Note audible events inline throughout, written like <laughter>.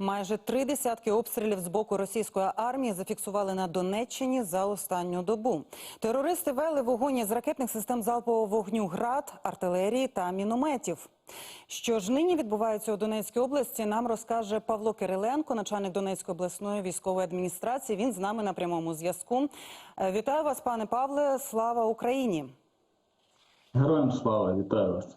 Майже три десятки обстрілів з боку російської армії зафіксували на Донеччині за останню добу. Терористи вели вогонь із ракетних систем залпового вогню ГРАД, артилерії та мінометів. Що ж нині відбувається у Донецькій області, нам розкаже Павло Кириленко, начальник Донецької обласної військової адміністрації. Він з нами на прямому зв'язку. Е, Вітаю вас, пане Павле. Слава Україні! Героям слава, вітаю вас.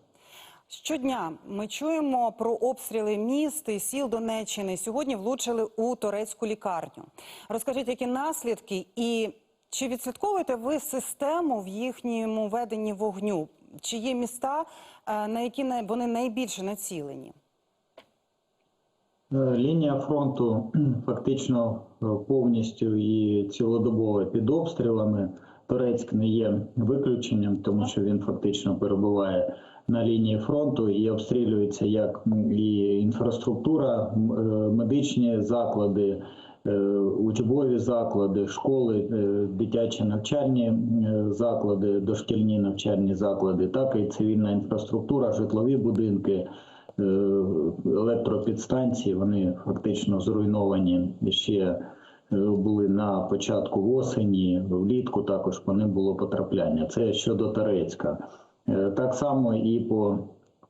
Щодня ми чуємо про обстріли міст і сіл Донеччини. Сьогодні влучили у турецьку лікарню. Розкажіть, які наслідки, і чи відслідковуєте ви систему в їхньому веденні вогню? Чи є міста, е, на які вони найбільше націлені? Е, Лінія фронту фактично е, повністю і цілодобово під обстрілами. Турецьк не є виключенням, тому що він фактично перебуває на лінії фронту і обстрілюється як і інфраструктура, е, медичні заклади, е, учбові заклади, школи, е, дитячі навчальні заклади, дошкільні навчальні заклади, так і цивільна інфраструктура, житлові будинки. Електропідстанції вони фактично зруйновані ще були на початку осені, влітку також по ним було потрапляння. Це щодо Торецька. Е, Так само і по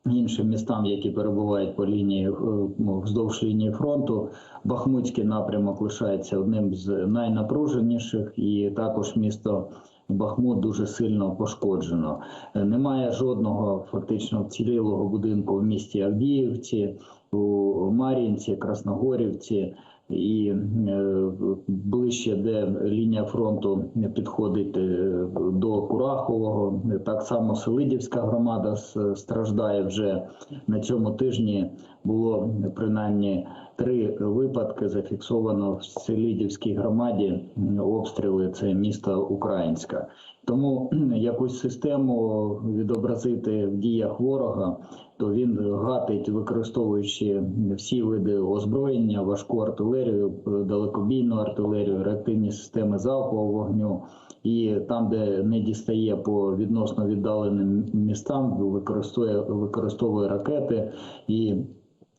іншим містам, які перебувають по лінії е, ну, вздовж лінії фронту. Бахмутський напрямок лишається одним з найнапруженіших, і також місто Бахмут дуже сильно пошкоджено. Е, Немає жодного фактично вцілілого будинку в місті Авдіївці, у Мар'їнці, Красногорівці. І е, ближче, де лінія фронту підходить е, до Курахового, так само Селидівська громада страждає вже на цьому тижні. Було принаймні три випадки зафіксовано в Селидівській громаді обстріли. Це місто Українська. Тому <clears throat> якусь систему відобразити в діях ворога, то він гатить, використовуючи всі види озброєння, важку артилерію, далекобійну артилерію, реактивні системи залпового вогню. І там, де не дістає по відносно віддаленим містам, використовує використовує ракети і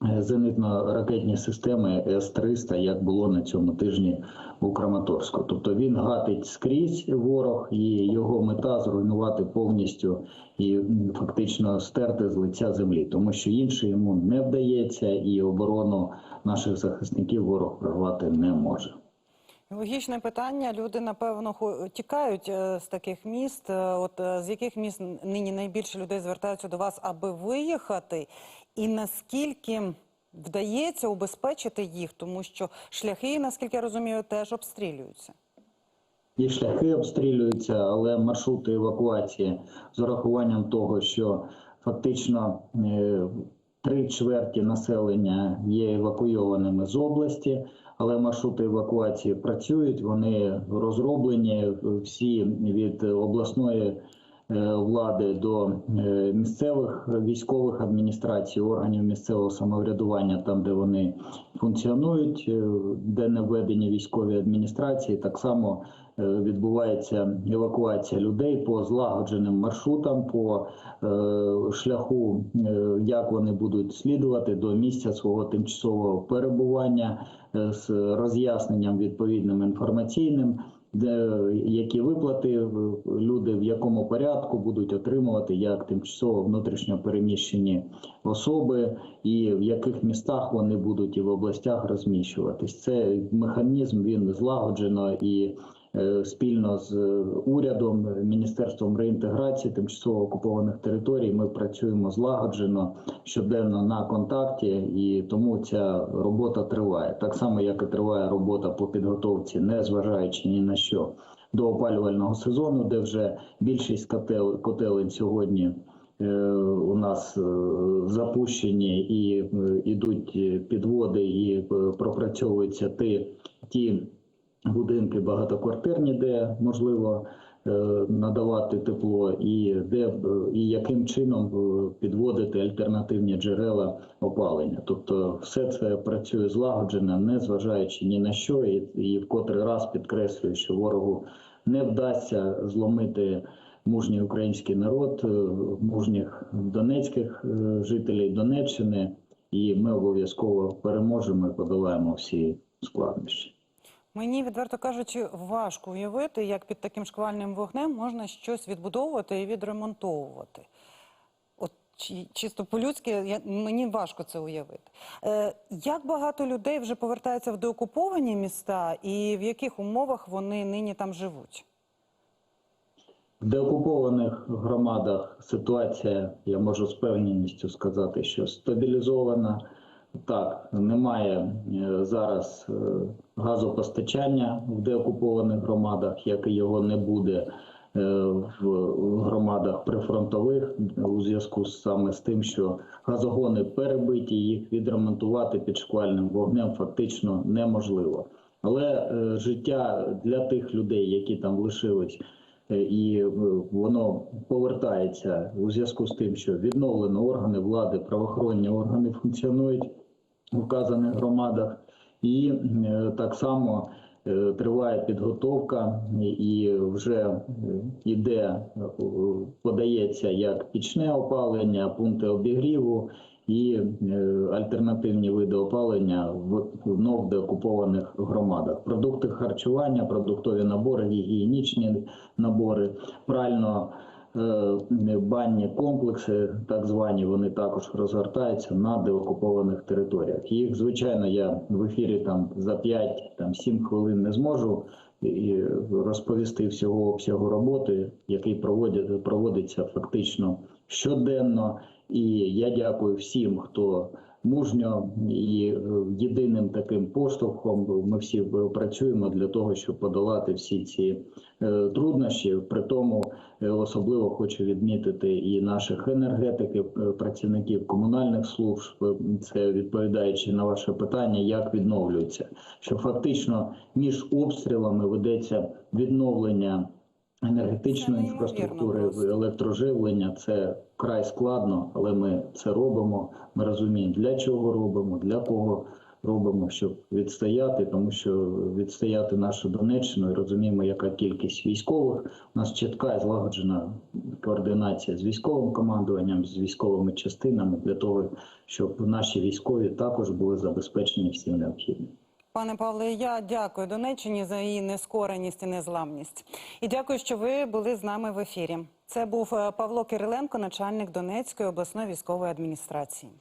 зенитно-ракетні системи С-300, як було на цьому тижні у Краматорську. Тобто він гатить скрізь ворог, і його мета зруйнувати повністю і фактично стерти з лиця землі, тому що інше йому не вдається, і оборону наших захисників ворог прорвати не може. Логічне питання. Люди напевно тікають е, з таких міст. Е, От е, з яких міст нині найбільше людей звертаються до вас, аби виїхати, і наскільки вдається убезпечити їх, тому що шляхи, наскільки я розумію, теж обстрілюються. І шляхи обстрілюються, але маршрути евакуації з урахуванням того, що фактично три чверті населення є евакуйованими з області, але маршрути евакуації працюють, вони розроблені всі від обласної е, влади до е, місцевих військових адміністрацій, органів місцевого самоврядування, там де вони функціонують, е, де не введені військові адміністрації, так само відбувається евакуація людей по злагодженим маршрутам, по е, шляху, е, як вони будуть слідувати до місця свого тимчасового перебування е, з роз'ясненням відповідним інформаційним. Де які виплати е, люди в якому порядку будуть отримувати як тимчасово внутрішньо переміщені особи, і в яких містах вони будуть і в областях розміщуватись. Це механізм він злагоджено і е, спільно з е, урядом, міністерством реінтеграції тимчасово окупованих територій. Ми працюємо злагоджено щоденно на контакті, і тому ця робота триває. Так само, як і триває робота по підготовці, не зважаючи ні на що до опалювального сезону, де вже більшість котел, котелень сьогодні. е, У нас е, запущені і е, ідуть підводи, і е, пропрацьовуються ті, ті будинки багатоквартирні, де можливо е, надавати тепло, і де е, і яким чином е, підводити альтернативні джерела опалення. Тобто, все це працює злагоджено, не зважаючи ні на що, і, і в котрий раз підкреслюю, що ворогу не вдасться зломити. Мужній український народ, мужніх донецьких жителів Донеччини, і ми обов'язково переможемо і подолаємо всі складнощі. Мені, відверто кажучи, важко уявити, як під таким шквальним вогнем можна щось відбудовувати і відремонтовувати. От чи- чисто по-людськи я- мені важко це уявити. Е, як багато людей вже повертаються в деокуповані міста, і в яких умовах вони нині там живуть? В деокупованих громадах ситуація, я можу з певністю сказати, що стабілізована. Так, немає е, зараз е, газопостачання в деокупованих громадах, як і його не буде е, в громадах прифронтових у зв'язку саме з тим, що газогони перебиті, їх відремонтувати під шквальним вогнем фактично неможливо. Але життя для тих людей, які там лишились, і воно повертається у зв'язку з тим, що відновлено органи влади, правоохоронні органи функціонують вказаних громадах, і е, так само е, триває підготовка, і вже е, подається як пічне опалення, пункти обігріву і альтернативні види опалення в вновь деокупованих громадах. Продукти харчування, продуктові набори, гігієнічні набори, прально банні комплекси, так звані, вони також розгортаються на деокупованих територіях. Їх, звичайно, я в ефірі там за 5-7 хвилин не зможу і розповісти всього обсягу роботи, який проводиться фактично щоденно. І я дякую всім, хто мужньо і е, єдиним таким поштовхом ми всі працюємо для того, щоб подолати всі ці е, труднощі. При тому е, особливо хочу відмітити і наших енергетиків, е, працівників комунальних служб. Е, Це відповідаючи на ваше питання, як відновлюється, що фактично між обстрілами ведеться відновлення енергетичної інфраструктури, електроживлення. Це вкрай складно, але ми це робимо. Ми розуміємо, для чого робимо, для кого робимо, щоб відстояти, тому що відстояти нашу Донеччину і розуміємо, яка кількість військових. У нас чітка і злагоджена координація з військовим командуванням, з військовими частинами для того, щоб наші військові також були забезпечені всім необхідним. Пане Павле, я дякую Донеччині за її нескореність і незламність. І дякую, що ви були з нами в ефірі. Це був е, Павло Кириленко, начальник Донецької обласної військової адміністрації.